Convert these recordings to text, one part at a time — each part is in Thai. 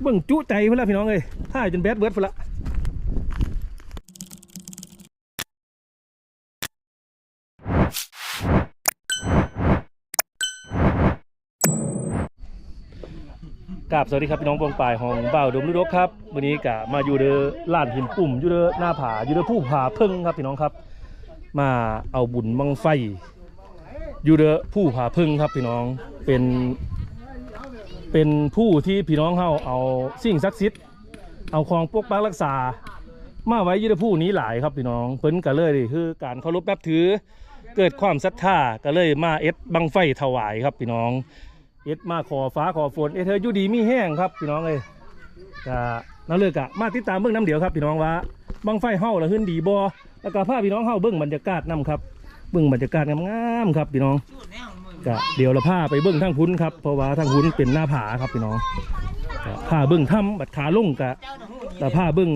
เบิ่งจุใจเพื่อนละพี่น้องเอ้ยท่ายจนแบดเบิร์ดเพื่อนละกราบสวัสดีครับพี่น้องปองปายของบ่าวดมนุรกครับวันนี้กะมาอยู่เด้อลานหินปุ่มอยู่เด้อหน้าผาอยู่เด้อผู้ผาเพิ่งครับพี่น้องครับ มาเอาบุญบังไฟอยู่เด้อผู้ผาเพิ่งครับพี่น้องเป็น เป็นผู้ที่พี่น้องเฮาเอาสิ่งศักดิ์สิทธิ์เอาของปกปักรักษา มาไว้อยืดผู้นี้หลายครับพี่น้องเพิ่นก็เลยคือการเคารพนับถือ เกิดความศรัทธาก็เลยมาเอ็ดบังไฟถวายครับพี่น้องเอ็ดมาขอฟ้าขอฝนเอ็ดเธออยู่ดีมีแห้งครับพี่น้องเลยก็นั่นเลยกะมาติดตามเบื้องน้ำเดียวครับพี่น้องว่าบังไฟเฮาละขึ้นดีบ่แล้วก็พาพี่น้องเฮาเบื้องบรรยากาศนํครับเบื้องบรรยากาศงามๆครับพี่น้อง ก็เดี๋ยวเราพาไปเบิ้งทางพุ้นครับเพราะว่าทางพุ้นเป็นหน้าผาครับพี่น้องก็พาเบิ้งถ้ำบัดขาลุ่งกะแต่พาเบิ้ง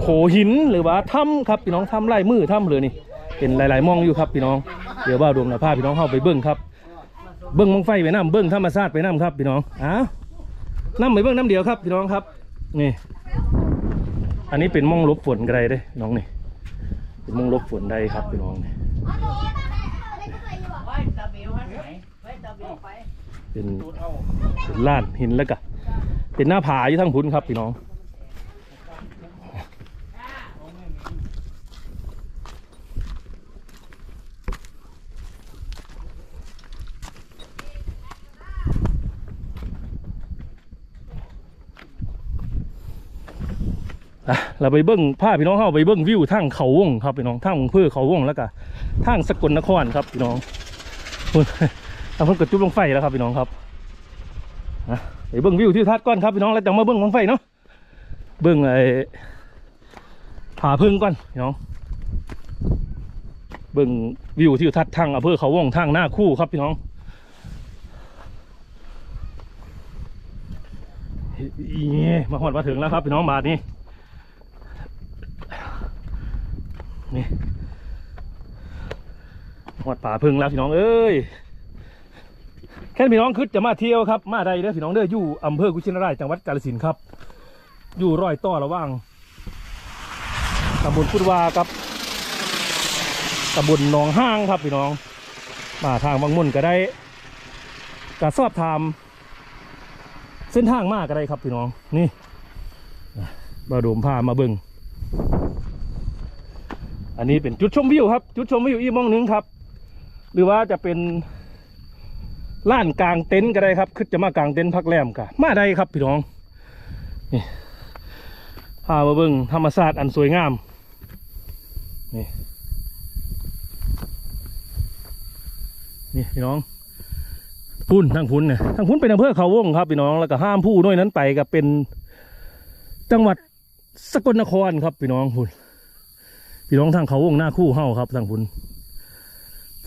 โขหินหรือว่าถ้ำครับพี่น้องถ้ำไร่มือถ้ำเลยนี่เป็นหลาย ๆมองอยู่ครับพี่น้อง เดี๋ยวว่าดวงเราพาพี่น้องเข้าไปเบิ้งครับเบิ้งมังไฟไปน้ำเบิ้งธรรมชาติไปน้ำครับพี่น้องอ้าวน้ำไปเบิ้งน้ำเดียวครับพี่น้องครับนี่อันนี้เป็นมองลบฝนกระไรเด้น้องนี่เป็นมองลบฝนได้ครับพี่น้องนี่ เป็นเป็นลาดหินแล้วก็เป็นหน้าผาอยู่ทั้งพุ้นครับพี่น้องเราไปเบิ้งผ้าพี่น้องเข้าไปเบิ้งวิวทางเขาวงครับพี่น้องทางเพื่อเขาวงแล้วก็ทางสกลนครครับพี่น้อง เอาเพิ่นกระจุบลงไฟแล้วครับพี่น้องครับนะไปเบิ้งวิวที่ทัดก้อนครับพี่น้องแล้วจังมาเบิ้งลงไฟเนาะเบิ้งไอ้ผาพึ่งก่อนพี่น้อง เบิ้งวิวที่ทัดทางอำเภอเขาว่องทางหน้าคู่ครับพี่น้องอีมาหอดมาถึงแล้วครับพี่น้องบาทนี้นี่หอดป่าพึ่งแล้วพี่น้องเอ้ย แค่พี่น้องคือจะมาเที่ยวครับ มาใดเด้อพี่น้องเด้ออยู่อำเภอกุชินารายจังหวัดกาฬสินธุ์ครับ อยู่รอยต่อระหว่างตำบลพุทธวากับตำบลหนองห้างครับพี่น้องมาทางบางมุ่นก็ได้กระสอบถามเส้นทางมากก็ได้ครับพี่น้องนี่บาโดมพามาเบิงอันนี้เป็นจุดชมวิวครับ จุดชมวิวอีกมองหนึงครับ หรือว่าจะเป็น ล้านกลางเต็นท์ก็ได้ครับคือจะมากลางเต็นท์พักแรมกะมาได้ครับพี่น้องนี่พามาเบิ่งธรรมชาติอันสวยงามนี่นี่พี่น้องพุ่นทางพุ่นเนี่ยทางพุ่นเป็นอำเภอเขาวงครับพี่น้องแล้วก็ห้ามผู้ด้วยนั้นไปก็เป็นจังหวัดสกลนครครับพี่น้องพุ่นพี่น้องทางเขาวงหน้าคู่เฮาครับทางพุ่น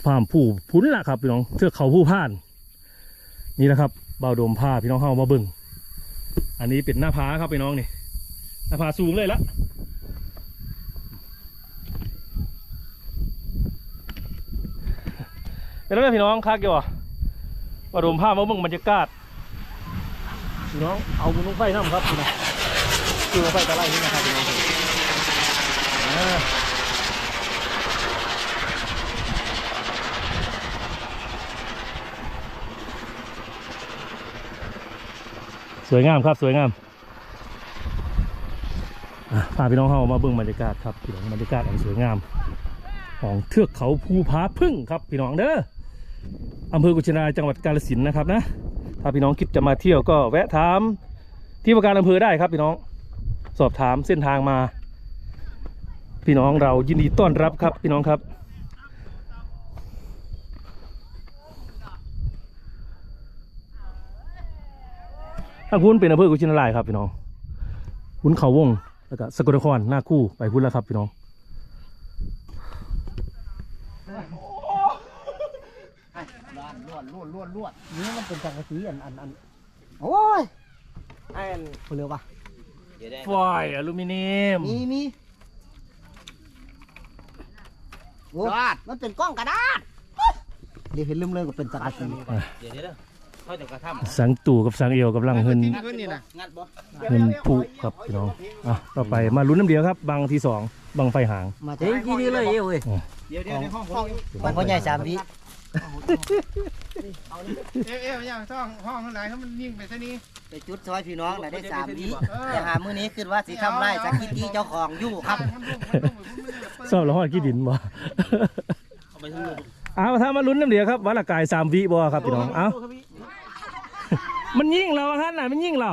ฟาร์มผู้พุ่นละครับพี่น้องเทือกเขาผู้พ่าน นี่แหละครับเบาโดมผ้าพี่น้องเข้ามาบึงอันนี้เป็นหน้าผาครับพี่น้องนี่หน้าผาสูงเลยละเป็นแล้วพี่น้องคักอยู่อะเบาโดมผ้ามาบึงบรรยากาศพี่น้องเอาบุญลงไฟน้ำครับพี่น้องคือไฟตะไลนี่นะครับพี่น้อง สวยงามครับสวยงามอะพาพี่น้องเข้ามาเบิ่งบรรยากาศครับพี่น้องบรรยากาศอันสวยงาม ของเทือกเขาภูผาพึ่งครับพี่น้องเด้ออำเภอกุชินารายจังหวัดกาฬสินธุ์นะครับนะถ้าพี่น้องคิดจะมาเที่ยวก็แวะถามที่ว่าการอำเภอได้ครับพี่น้องสอบถามเส้นทางมา พี่น้องเรายินดีต้อนรับครับพี่น้องครับ ทางพุ้นเป็นอำเภอกุชินารายครับพี่น้องพุ้นเขาวงแล้วก็สกลนครหน้าคู่ไปพุ้นแล้วครับพี่น้องลวดลวดลวดลวดนี่มันเป็นสังกะสีอันอันอันโอ้ยไอ้อันเขาเรียกว่าฟอยล์อลูมิเนียมมีมีโอ้มันเป็นกล้องกระดาษเดี๋ยวเห็นลืมเลยก็เป็นสังกะสีเดี๋ยวเดี๋ยว เขาจะกระทสังตู่กับสังเอวกำลังเฮินำขึ้นนี่นะงัดบ่เฮินผูครับพี่น้องอะต่อไปมาลุ้นน้ำเดียวครับบังที่สองบังไฟหางมาเจ๊ที่นี่เลยเอ้ยเดี๋ยวเดี๋ยวในห้องห้องของพ่อใหญ่สามวิเอ๊ะเอ๊ะอย่างห้องห้องข้างในเขามันยิ่งไปซะนี้ไปจุดซอยพี่น้องน่ะได้สามวิแต่หามื้อนี้คือว่าสิทำไรสักกินที่เจ้าของอยู่ครับชอบละห้อยกี่ดินบ่เอาไปทั้งหมดเอาถ้ามาลุ้นน้ำเดียวครับวัดละกายสามวิบ่ครับพี่น้องเอา มันยิ่งเราท่านน่ะมันยิ่งเรา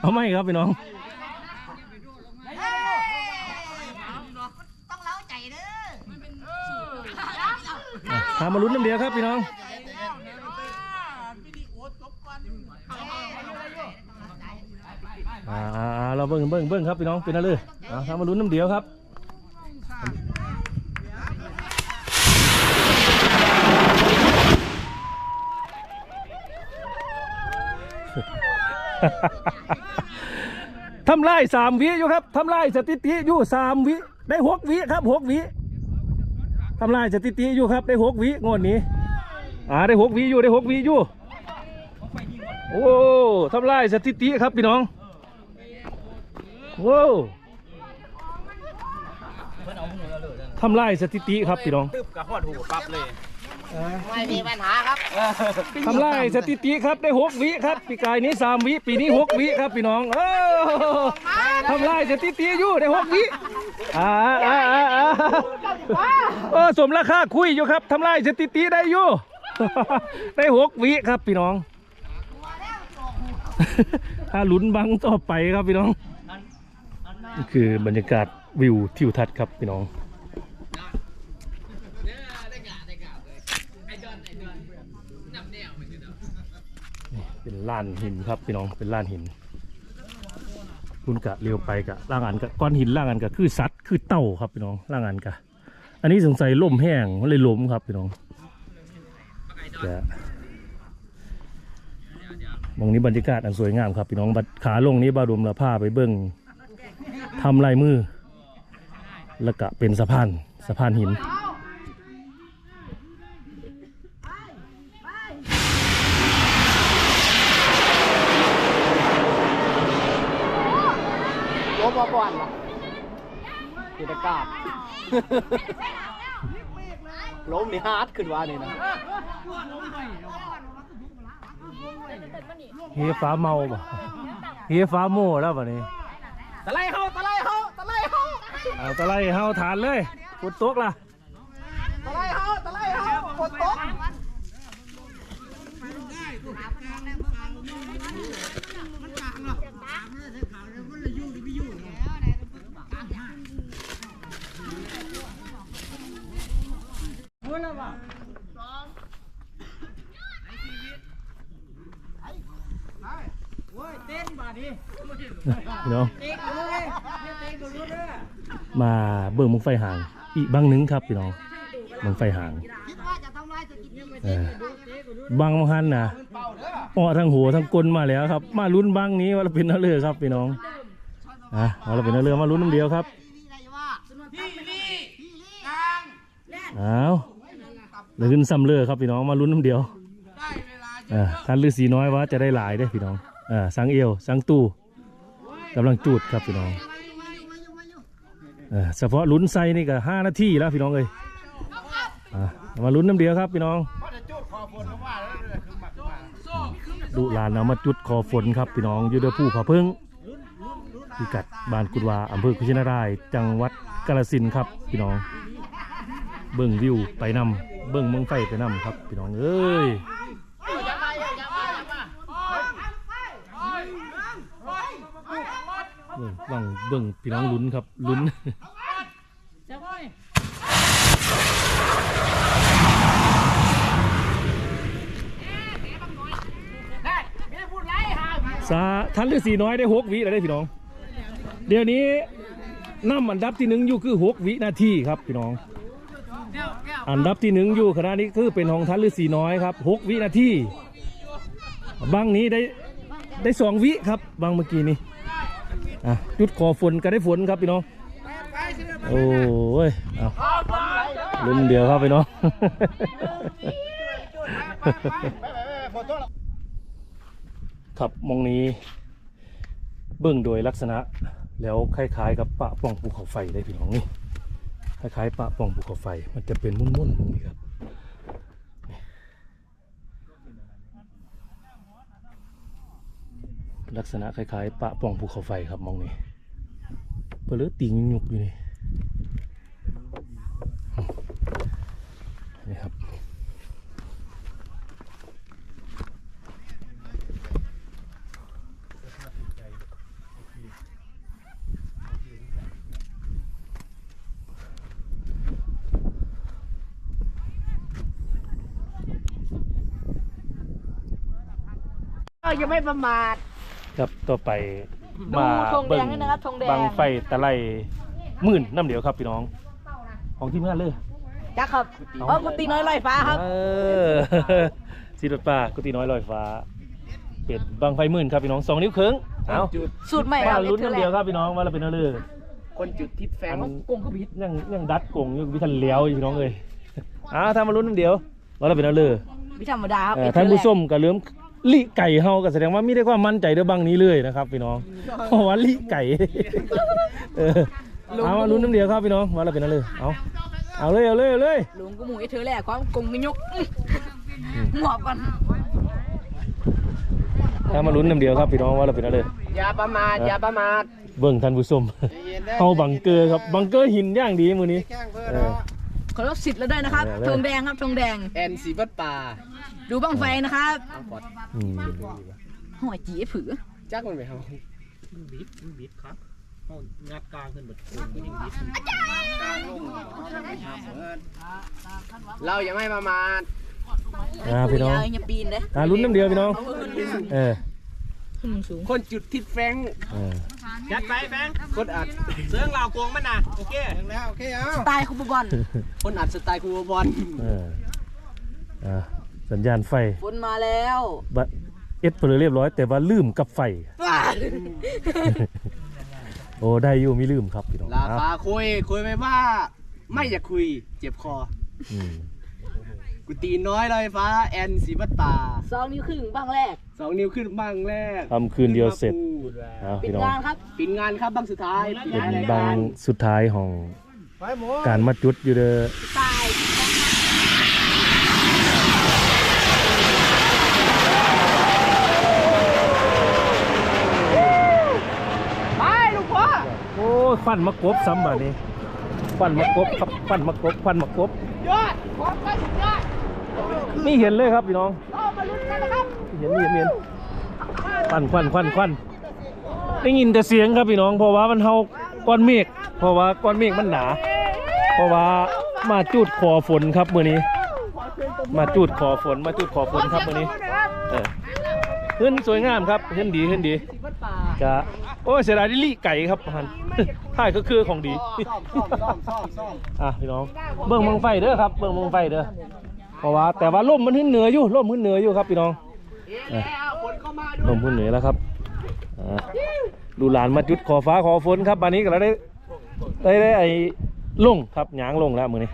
เอาไม่ครับพี่น้องต้องเล้าใจเด้ออะถ้ามาลุ้นน้ำเดียวครับพี่น้องอ่าอ่าอ่าเราเบิ่งเบิ่งเบิ่งครับพี่น้องเป็นอะไรเลยอ่าถ้ามาลุ้นน้ำเดียวครับ ทำลายสามวิอยู่ครับทำลายสถิติอยู่สามวิได้หกวิครับหกวิทำลายสถิติอยู่ครับได้หกวิงวดนี้อ่าได้หกวิอยู่ได้หกวิอยู่โอ้ทำลายสถิติครับพี่น้องโว้ทำลายสถิติครับพี่น้องตึบกับหอดหูปั๊บเลย ไม่มีปัญหาครับทำลายสถิติครับได้หกวิครับ ปีกายนี้สามวิ ปีนี้หกวิครับพี่น้องเออทำลายสถิติอยู่ได้หกวิอ่าอ่าอ่าอ่าเออสมราคาคุยอยู่ครับทำลายสถิติได้อยู่ ได้หกวิครับพี่น้องถ้าลุ้นบังต่อไปครับพี่น้องนี่คือบรรยากาศวิวทิวทัศน์ครับพี่น้อง เป็นล้านหินครับพี่น้องเป็นล้านหิน คุณกะเลี้ยวไปกะล่างอันกะก้อนหินล่างอันกะคือสัตว์คือเต่าครับพี่น้องล่างอันกะอันนี้สงสัยล่มแห้งเลยล้มครับพี่น้องกะมองนี้บรรยากาศอันสวยงามครับพี่น้องบัดขาลงนี้บาดมละผ้าไปเบิ้งทำลายมือ แล้วก็เป็นสะพานสะพานหิน ล้มมาก่อนเหรอกิจการล้มนี่ฮาร์ดขึ้นว่านี่นะเฮียฟ้าเมาบ่เฮียฟ้าโม่แล้วบ่นี้ตะไลเฮาตะไลเฮาตะไลเฮาเอาตะไลเฮาฐานเลยฟุดตกล่ะตะไลเฮาตะไลเฮาฝนตก พี่น้องมาเบิ่งมึงไฟห่าง อีกบางนึงครับพี่น้องมึงไฟห่างคิดว่างม่เออบางหันนะอ้อทั้งหัวทั้งกลนมาแล้วครับ มาลุ้นบางนี้ว่าเราเป็นนักเรือครับพี่น้องอะว่าเราเป็นนักเรือมาลุ้นน้ำเดียวครับพี่อะไรว่าพี่ลี่กลาง เอาเหลือขึ้นซ้ำเรือครับพี่น้องมาลุ้นน้ำเดียวได้เวลาอ่าท่านฤาษีน้อยว่าจะได้หลายเด้อพี่น้องอ่าสังเอวสังตู้กำลังจูดครับพี่น้องเออเฉพาะลุ้นไซนี่ก็ห้านาทีแล้วพี่น้องเอ้ยอ่ามาลุ้นน้ำเดียวครับพี่น้องเพราะจะจุดคอฝนเข้ามาแล้วเลยคือหมักมาดุหลานเอามาจุดคอฝนครับพี่น้องอยู่เดือผู้ผาพึ่งพิกัดบ้านกุดวาอำเภอคุชินาราย จังหวัดกาฬสินธุ์ครับพี่น้อง เบิ่งวิวไปนำเบิ่งเมืองไฟไปนำครับพี่น้องเอ้ยเบิ่งวังเบิ่งพี่น้องลุ้นครับลุ้นสาท่านฤาษีน้อยได้หกวิแล้วได้พี่น้อง เดี๋ยวนี้น้ำอันดับที่หนึ่งอยู่คือหกวินาทีครับพี่น้อง อันดับที่หนึ่งอยู่ขณะนี้คือเป็นของท่านฤาษีน้อยครับหกวินาทีบางนี้ได้ได้สองวิครับบางเมื่อกี้นี้อะจุดขอฝนก็ได้ฝนครับพี่น้องโอ้ยเอาลุ้นเดียวครับพี่น้องครับมองนี้ เบื้องโดยลักษณะแล้วคล้ายๆ กับปะป่องภูเขาไฟได้พี่น้องนี่ คล้ายๆปะป่องภูเขาไฟ มันจะเป็นมุ่นๆตรงนี้ครับลักษณะคล้ายๆปะป่องภูเขาไฟครับมองนี่เปลือติงยุกอยู่นี่นี่ครับ เออ ยังไม่ประมาท ครับต่อไปดูมาธงแดงด้วยนะครับธงแดง บังไฟตะไลหมื่นน้ำเดียวครับพี่น้อง ของทีมงานเลยจักครับเออกุฏิน้อยลอยฟ้าครับ เออสีรถป่ากุฏิน้อยลอยฟ้า เป็ดบังไฟหมื่นครับพี่น้องสองนิ้วครึ่งเอาสูตรใหม่คมารับลุ้นน้ำเดียวครับพี่น้องว่าเราเป็นอะไรคนจุดทิศแฟงอันกงขบิดยังยังดัดกงอยู่วิทันเลี้ยวอยู่พี่น้องเลยอ้าวถ้ามาลุ้นน้ำเดียวว่าเราเป็นอะไรไม่ธรรมดาครับเอ่อท่านผู้ชมก็เริ่ม ลิไก่เฮาก็แสดงว่ามีได้ความมั่นใจเด้อบังนี้เลยนะครับพี่น้องเพราะว่าลิไก่เออเอาลุ้นน้ำเดียวครับพี่น้องว่าเราเป็นอะไรเอาเอาเลยเอาเลยเอาเลยลุงก็หมูไอ้เธอแหละความกงกระยกหมอบกันถ้ามาลุ้นน้ำเดียวครับพี่น้องว่าเราเป็นอะไรอย่าประมาทอย่าประมาทเบิ่งท่านผู้ชมเฮาบังเกอร์ครับบังเกอร์หินอย่างดีมือนี้แข้งเพื่อเออขอรับสิทธิ์แล้วด้วยนะครับเอาเลยธงแดงครับธงแดงแอนสีบัดป่า ดูบ้างไฟนะครับเอาพอดอืมหัวจี๋ผือจักมันไปเอาบิดบิดครับเอางัดกลางขึ้นบดโค้งยิ่งบิดเราอย่าไม่ประมาทอ่าพี่น้องอย่าปีนเด้อ่าลุ้นน้ำเดียวพี่น้องเออขึ้นสูงคนจุดทิศแฟงเออยัดไปแบงค์คนอัดเสื่องเหล่ากวงมันนะโอเคแล้วโอเคเอาสไตล์คุปบอลคนอัดสไตล์ครูบอลเอออ่า สัญญาณไฟฝนมาแล้วบัดเอ็ดเพลเรียบร้อย แต่ว่าลืมกับไฟ โอ้ได้อยู่มีลืมครับพี่น้องลาอะฟ้าคุยคุยไปว่า ไม่อยากคุย เจ็บคออืมกูตีน้อยลอยฟ้าแอนสีบัดป่าสองนิ้วครึ่งบ้างแรกสองนิ้วขึ้นบ้างแรกทำคืนเดียวเสร็จเอาปิดพี่น้องงานครับ ปิดงานครับบ้างสุดท้ายปิดเป็นงานรายบากางรสุดท้ายของไปหมูการมาจุดอยู่เด้อสไตล์ไปลูกพ่อ โอ้ยควันมากบซ้ำบาดนี้ควันมากบครับควันมากบควันมากบยอดพร้อมกันสุดยอดนี่เห็นเลยครับพี่น้องเรามาลุ้นกันนะครับเห็นเห็นเห็นควันควันควันควันได้ยินแต่เสียงครับพี่น้องเพราะว่ามันเฮาก้อนเมฆเพราะว่าก้อนเมฆมันหนา เพราะว่ามาจุดขอฝนครับมื้อนี้ มาจุดขอฝนมาจุดขอฝนครับมื้อนี้เออ ขึ้นสวยงามครับขึ้นดีขึ้นดีกะโอ้ยเสียดายดิลี่ไก่ครับหันถ่ายก็คือของดีซ่อมซ่อมซ่อมซ่อมซ่อมอะพี่น้องเบิ่งมังไฟเด้อครับเบิ่งมังไฟเด้อเพราะว่าแต่ว่าลมมันขึ้นเหนืออยู่ลมขึ้นเหนืออยู่ครับพี่น้องเออคนเข้ามขึ้นเหนือแล้วครับดูหลานมาจุดขอฟ้าขอฝนครับบันนี้ก็เราได้ได้ได้ไอ้ลงครับหยางลงแล้วมือนี้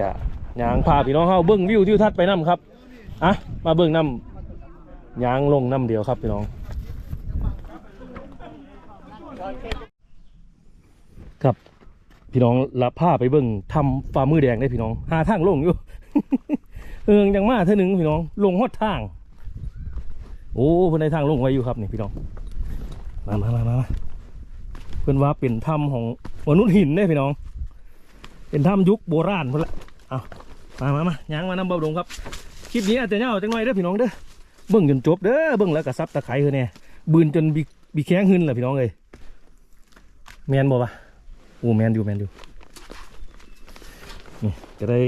กะหยางพาพี่น้องเฮาเบิ่งวิวทิวทัศน์ไปนํครับอะมาเบิ่งนํห ยางลงน้ำเดียวครับพี่น้อง ครับพี่น้องละผ้าไปเบิ่งทำฝ่ามือแดงได้พี่น้อง หาทางลงอยู่ เอิงยังมาเท่านึงพี่น้อง ลงฮอดทาง โอ้เพิ่นได้ทางลงไว้อยู่ครับนี่พี่น้อง มามามามาเพิ่อนว่าเป็นถ้ำของมนุษย์หินเด้พี่น้อง เป็นถ้ำยุคโบราณเพิ่นละเอามามามาย่างมานำเบาดงครับ คลิปนี้อาจจะยาจังหน่อยเด้อพี่น้องเด้อ เบิ่งจนจบเด้อเบิ่งแล้วก็ซับตะไคร้เฮ้อแน่บืนจนบีบีแข้งหึนแหละพี่น้องเอ้ยแมนบ่ปะโอ้แมนอยู่แมนอยู่นี่จะได้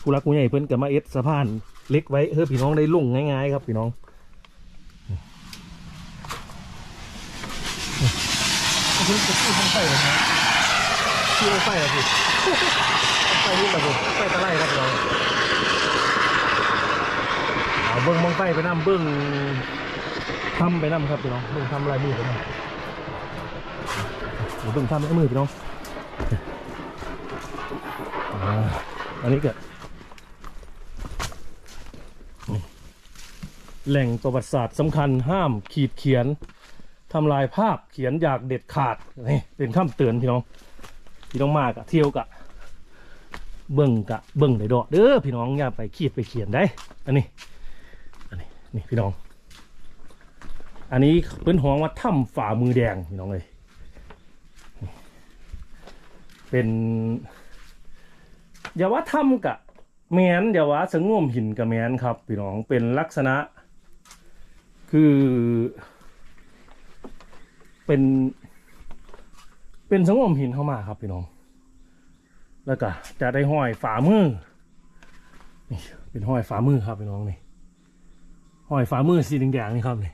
ผู้รักผู้ใหญ่เพิ่นกับมาเอ็ดสะพานเล็กไว้เฮ้อพี่น้องได้ลุ่งง่ายๆครับพี่น้องนี่คุณจะพูดทางไฟเหรอครับชื่อไฟเหรอพี่ไฟนี่แบบไฟตะไลครับพี่น้อง เบิ้งมองไฟไปนํเบิ้งทำไปนํครับพี่น้องเบิ้งทำลายมือไปนํเดี๋ยวเบิ้งทำลายมือพี่น้องอันนี้ก็นี่แหล่งประวัติศาสตร์สำคัญห้ามขีดเขียนทำลายภาพเขียนอยากเด็ดขาดนี่เป็นคำเตือนพี่น้อง พี่น้องมากะเที่ยวกะ เบิ่งกะเบิ่งได้ดอกเด้อพี่น้องอย่าไปขีดไปเขียนได้ อันนี้ นี่พี่น้อง อันนี้เป็นห้องว่าถ้ำฝ่ามือแดงพี่น้องเลยเป็นอย่าว่าถ้ำกะแมนอย่าว่าสงมหินกับแมนครับพี่น้องเป็นลักษณะ คือ เป็นเป็นสงมหินเข้ามาครับพี่น้องแล้วก็จะได้ห้อยฝ่ามือนี่เป็นห้อยฝ่ามือครับพี่น้องนี่ หอยฝ่ามือสีแดงๆนี่ครับนี่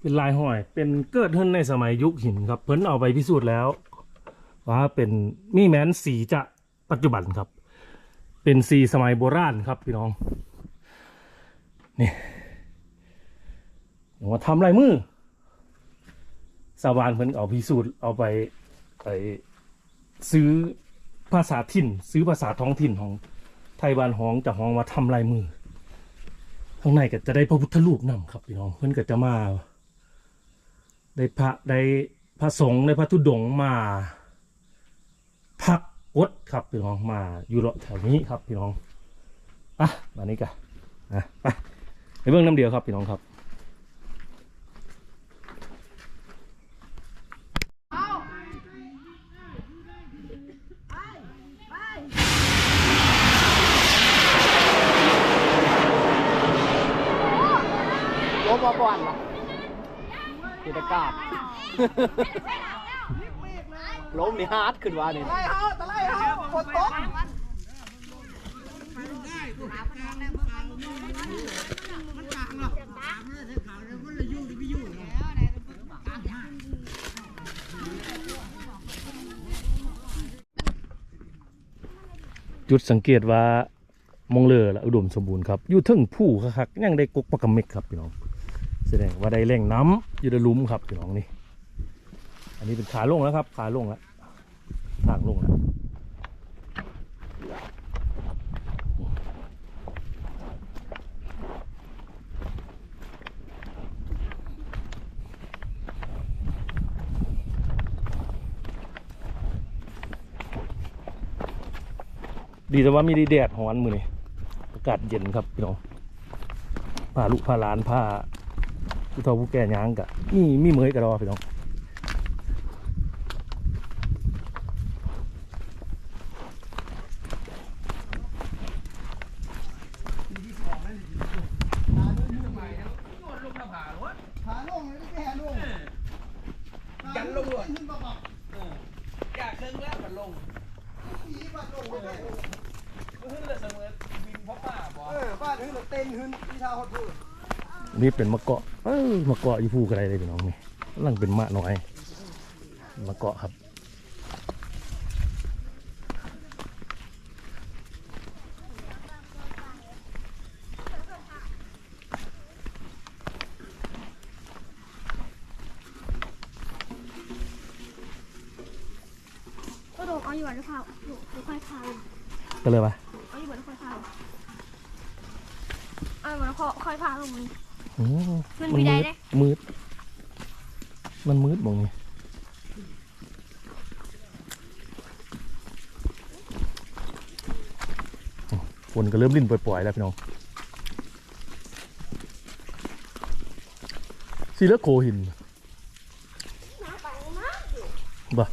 เป็นลายหอยเป็นเกิดขึ้นในสมัยยุคหินครับ เพิ่นเอาไปพิสูจน์แล้ว ว่าเป็นมีแม้นสีจะปัจจุบันครับ เป็นสีสมัยโบราณครับพี่น้องนี่วมาทำลายมือสาวานเพิ่นเอาพิสูจน์เอาไปไปซื้อภาษาถิ่น ซื้อภาษาท้องถิ่นของไทยบ้านฮ้องจะฮ้องว่าทำลายมือ ข้างในก็จะได้พระพุทธรูปนำครับพี่น้องเพื่อนก็จะมา ได้พระได้พระสงฆ์ได้พระธุดงค์มา พักกดครับพี่น้องมาอยู่เลาะแถวนี้ครับพี่น้องอะมานี้กันอะไปไปเบื้องน้ำเดียวครับพี่น้องครับ ล้มมาก่อนเหรอกิจการล้มนี่ฮาร์ดขึ้นวะนี่จุดสังเกตว่ามองเลอและอุดมสมบูรณ์ครับ อยู่เทึงผู้คักๆยังได้กกปลากระเม็กครับพี่น้อง แสดงว่าได้แร่งน้ำอยู่ในลุมครับพี่น้องนี่อันนี้เป็นขาลงแล้วครับขาลงแล้วทางลงแล้วดีแต่ว่ามีดีแดดหอนมือนี่อากาศเย็นครับพี่น้องพาลูกพาหลานพา ผู้เฒ่าผู้แก่ย่างกะมีมีเหมยกระดอพี่น้องยันลงเลยอยากเครื่องแล้วมันลงขึ้นเลยเสมอบินเพราะป่าบ่เออบ้านหึ้นเต้นหึ้นที่เท้าเขาพูดอั นี่เป็นมะเกาะเอ้ยมะเกาะอยู่ภูกระไดเลยพี่น้องนี่ลังเป็นมะน้อยมะเกาะครับ ก็โดนเอาอยู่บนเขาอยู่อยู่ค่อยพา ก็เลยปะ เอาอยู่บนค่อยพาเอาอยู่บนคอค่อยพาลงนี้ โอ้ มันมีใดเด้ มืด มันมืดมองนี่โอ้ฝ นก็เริ่มลิ่นปล่อยๆแล้วพี่น้องสีเลโคหินบ่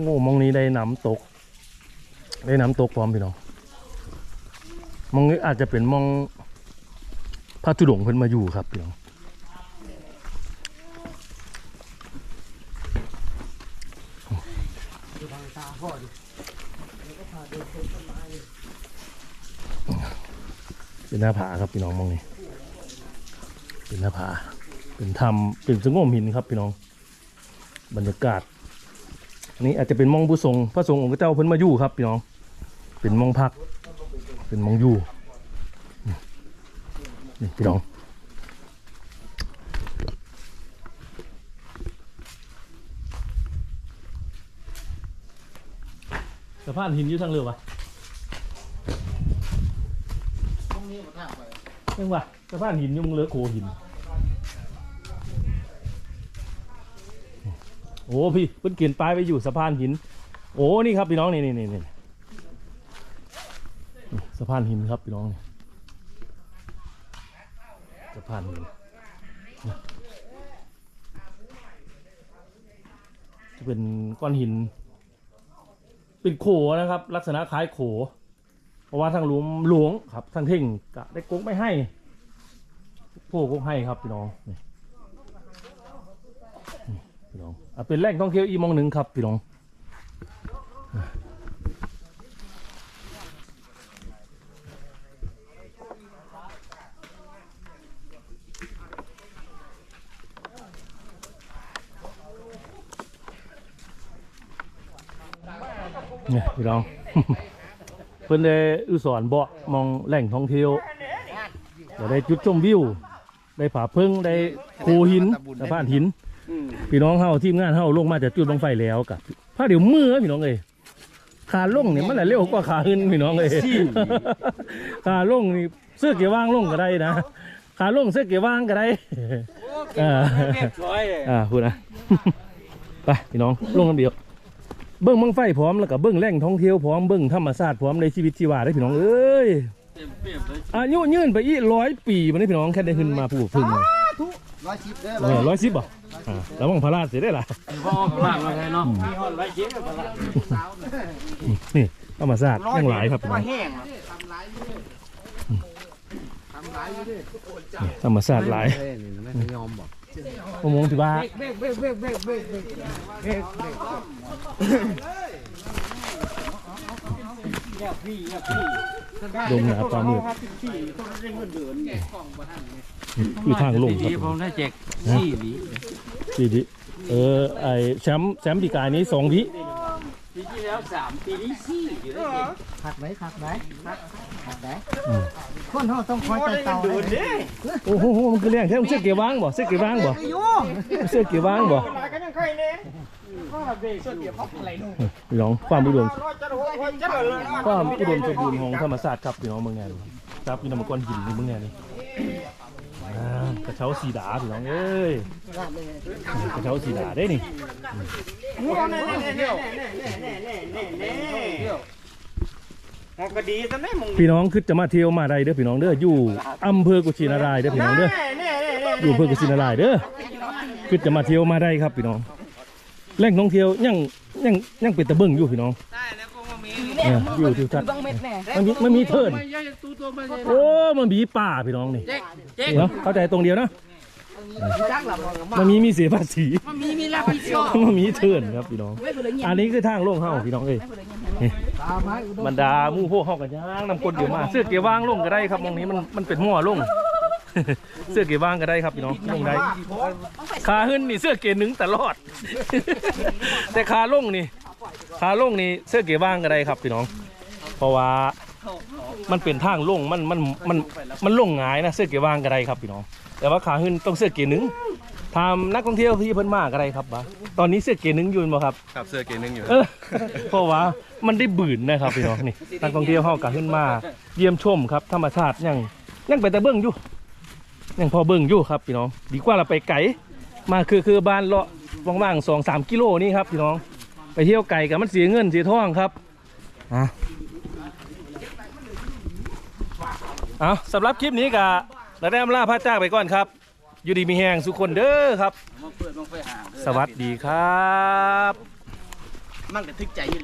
โง่มองนี้ได้น้ำตก ได้น้ำตกพร้อมพี่น้องมองนี้อาจจะเป็นมองพระธุดงค์เพิ่นมาอยู่ครับพี่น้อง เป็นหน้าผาครับพี่น้องมองนี่เป็นหน้าผา เป็นถ้ำเป็นสงมหินครับพี่น้อง บรรยากาศอันนี้อาจจะเป็นมองผู้ทรงพระสงฆ์องค์เจ้าเพิ่นมาอยู่ครับพี่น้อง เป็นมองพัก เป็นมองอยู่นี่นี่พี่น้องสะพานหินอยู่ทางเรือวะ ตรง นี้มันทางไปยังวะสะพานหินยุ่งเหลือโขหิน โอ้พี่เพิ่นเขียนป้ายไปอยู่สะพานหิน โอ้นี่ครับพี่น้องนี่นี่นี่สะพานหินครับพี่น้องนี่สะพานหินจะเป็นก้อนหิน เป็นโขนะครับ ลักษณะคล้ายโข เพราะว่าทางหลวงหลวงครับทางเท่งกะได้กกไม่ให้พวกกกให้ครับพี่น้องนี่พี่น้องอะเป็นแหล่งท่องเที่ยวอีมองหนึ่งครับพี่น้องเนี่ยพี่น้อง เพิ่นได้อุสอนเบาะมองแหล่งท่องเที่ยวเดี๋ยวได้จุดชมวิว ได้ผาเพิ่งได้โคหินสะพานหิน พี่น้องเฮาทีมงานเฮาลงมาจากจุดบังไฟแล้วกับพาเดี๋ยวมือพี่น้องเอ้ยขาลงเนี่ยมันแหละเร็วกว่าขาขึ้นพี่น้องเอ้ยขาลงนี่เสื้อเกี่ยวว่างลงก็ได้นะขาลงเสื้อเกี่ยวว่างก็ได้อ่าเรียบร้อยเลยอ่าพูดนะไปพี่น้องลงกันเดียว เบิ้งบังไฟพร้อมแล้วก็เบิ้งแหล่งท่องเที่ยวพร้อมเบิ้งธรรมชาติพร้อมในชีวิตชีวาได้พี่น้องเอ้ยเต็มเปี่ยมเลยอายุยืนไปอีร้อยปีมันนี้พี่น้องแค่ได้ขึ้นมาปลูกพึ่งร้อยสิบเด้อเออร้อยสิบบ่อ่าแล้วมังพลาดเสียได้ล่ะพ่อกับบ้านมาไงเนาะมีหอนไรเช็คกันละนี่ธรรมชาติยังหลายครับพี่น้องแห้งธรรมชาติหลาย อุโมงค์ว่าเบรกเบรกเบนื่าพี่อย่างนาปลาหมึกอยู่ทางลงครับผมได้แจกสี่วิสี่วิเออไอแชมป์แชมป์ปีกายนี้สองวิปีที่แล้วสามปีนี้สี่อยู่ได้เด็กขัดไหมขักไหม ขัดไหนคนเขาต้องคอยใจเตาเลยโอ้โหมันคือเรื่องแค่เสื้อเกี่ยวว่างบ่เสื้อเกี่ยวว่างบ่อยู่เสื้อเกี่ยวว่างบ่ก็ยังเคยเน้นก็เบรกส่วนเดียวเขาอะไรนู่นพี่น้องความอุดมจะรู้ว่าจะเลยความอุดมสมบูรณ์ของธรรมศาสตร์ครับพี่น้องเมืองไงดูครับพี่น้องมาก้อนหินนี่เมืองไงนี่อ่ากระเช้าสีดาพี่น้องเอ้ยกระเช้าสีดาได้นี่ มองก็ดีซะแม่มองพี่น้องคือจะมาเที่ยวมาได้เด้อพี่น้องเด้ออยู่อำเภอกุชินารายเด้อพี่น้องเด้ออยู่อำเภอกุชินารายเด้อคือจะมาเที่ยวมาได้ครับพี่น้องแหล่งท่องเที่ยวยังยังยังเป็นตะเบิ่งอยู่พี่น้องได้แล้วก็มามีเอออยู่ที่ทัดมันมีมันมีเทิร์นโอ้มันมีป่าพี่น้องนี่เจ๊กเจ๊กเดี๋ยวเข้าใจตรงเดียวนะมันมีมีเสียภาษีมันมีมีรับผิดชอบมันมีเทิร์นครับพี่น้อง อันนี้คือทางโล่งเฮาพี่น้องเอ้ยนี่ บรรดามู่พวกเฮากันย่างนำคนเดียวมาเสื้อเกียวว่างลงก็ได้ครับตรงนี้มันมันเป็นหัวลงเสื้อเกียวว่างก็ได้ครับพี่น้องลงได้ขาขึ้นนี่เสื้อเกียร์หนึ่งตลอด แต่ขาลงนี่ขาลงนี่เสื้อเกียร์ว่างก็ได้ครับพี่น้อง เพราะว่ามันเป็นทางลงมันมันมันมันลงหงายนะเสื้อเกียร์ว่างก็ได้ครับพี่น้อง แต่ว่าขาขึ้นต้องเสื้อเกียร์หนึ่ง ทำนักท่องเที่ยวที่เพิ่นมาก็ได้ครับบ้าตอนนี้เสื้อเกียร์หนึ่งอยู่บ่ครับ ครับเสื้อเกย์นึงอยู่เออเพราะว่ามันได้บืนนะครับพี่น้องนี่นักท่องเที่ยวเฮากะขึ้นมา เยี่ยมชมครับธรรมชาติยังยังไปแต่เบิ่งอยู่ยังพอเบิ่งอยู่ครับพี่น้อง ดีกว่าเราไปไกลมาคือคือบ้านเลาะว่างๆสองสามกิโลนี่ครับพี่น้อง ไปเที่ยวไกลกับมันเสียเงินเสียทองครับอะเอาสำหรับคลิปนี้กะเราได้อำลาพระเจ้าไปก่อนครับ อยู่ดีมีแหงสุขคนเด้อครับ มาเปิดมองไฟหาสวัสดีครับ มันกระทึกใจอยู่